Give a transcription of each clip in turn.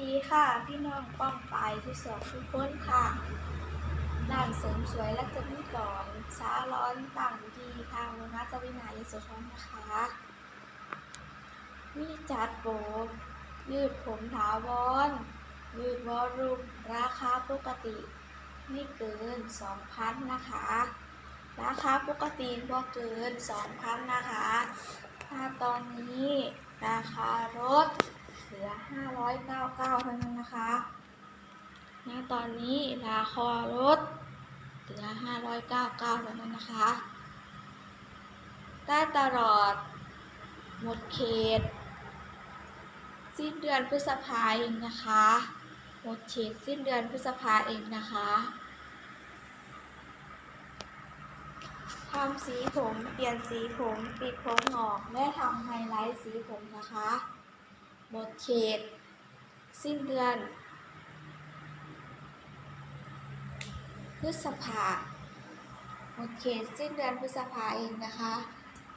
ดีค่ะ พี่น้องป้องปายทุกสองทุกคนค่ะร้านเสริมสวยและจะมีก่อนซาร้อนต่างอยู่ที่ทางโรงงานจวินายโสธรนะคะ มีจัดโปรยืดผมถาวร ยืดวอลลุ่มราคาปกติ ไม่เกิน 2,000 นะคะ ราคาปกติบ่เกิน 2,000 นะคะ ถ้าตอนนี้ราคารถ เหลือ 599เท่านั้นนะคะณตอนนี้ราคารถเหลือ 599เท่านั้นนะคะ ได้ตลอด หมดเขต สิ้นเดือนพฤษภาเองนะคะ หมดเขตสิ้นเดือนพฤษภาเองนะคะทำสีผม เปลี่ยนสีผม ปิดผมหงอก และทำไฮไลท์สีผมนะคะ หมดเขต สิ้นเดือน พฤษภาหมดเขตสิ้นเดือนพฤษภาเองนะคะ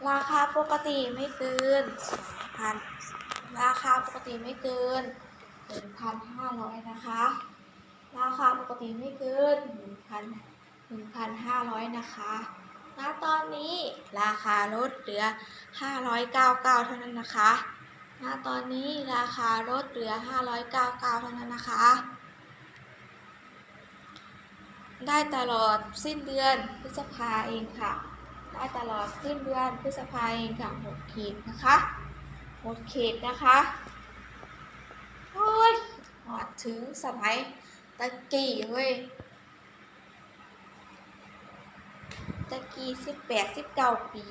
ราคาปกติไม่เกิน2,000ราคาปกติไม่เกิน1,500นะคะ ราคาปกติไม่เกิน1,000 1,500นะคะณตอนนี้ราคาลดเหลือ 599 เท่านั้นนะคะ ณตอนนี้ราคาลดเหลือ 599 เท่านั้นนะคะ ได้ตลอดสิ้นเดือนพฤษภาเองค่ะ ได้ตลอดสิ้นเดือนพฤษภาเองค่ะหมดเขตนะคะหมดเขตนะคะโอ้ยหอดถึงสมัยตะกี้เว้ยตะกี้สิบแปดสิบเก้าปี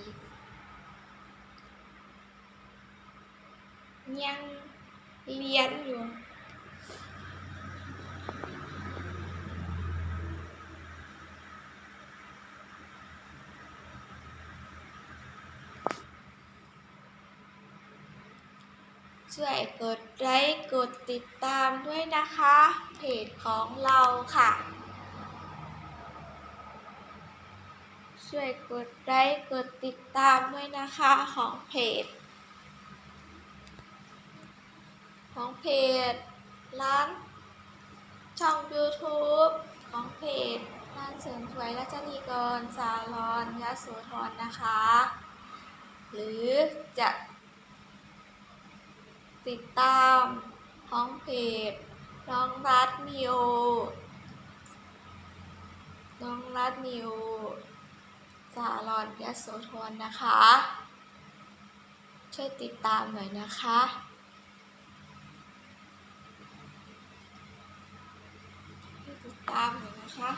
ยังเรียนอยู่ช่วยกดไลค์กดติดตามด้วยนะคะ เพจของเราค่ะ ช่วยกดไลค์กดติดตามด้วยนะคะของเพจ ของเพจร้านช่อง YouTube ของเพจร้านเสริมสวยและจนีกรสาลอนยะโสธรนะคะ หรือจะ ติดตามของเพจน้องรัดมิโอน้องรัดมิโอสาลอนยะโสธรนะคะ ช่วยติดตามหน่อยนะคะช่วย ตามหน่อยนะคะ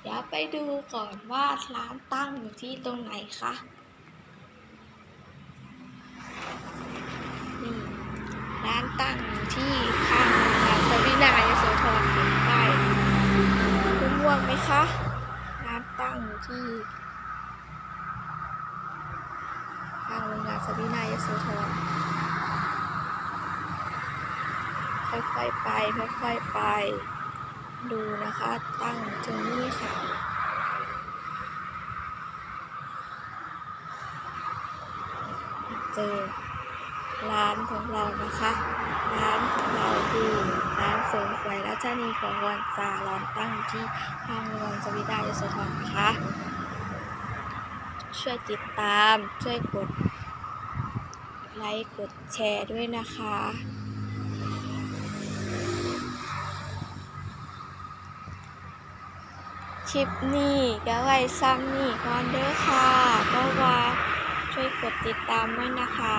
เดี๋ยวไปดูก่อนว่าร้านตั้งอยู่ที่ตรงไหนคะนี่ร้านตั้งอยู่ที่ข้างโรงงานสวินายโสธรเห็นป้ายคุณม่วงไหมคะ ร้านตั้งอยู่ที่ข้างโรงงานสวินายโสธร ค่อยๆไปค่อยๆไป ดูนะคะตั้งตรงนี้ค่ะเจอร้านของเรานะคะ ร้านของเราคือร้านเสริมสวยและชนีของวันซาลอนตั้งอยู่ที่ห้างรวงสวิดายโสธรนะคะ ช่วยติดตามช่วยกดไลค์กดแชร์ด้วยนะคะ คลิปนี้ก็ไว้ซ้ำนี่ก่อนเด้อค่ะเพราะว่าช่วยกดติดตามด้วยนะคะ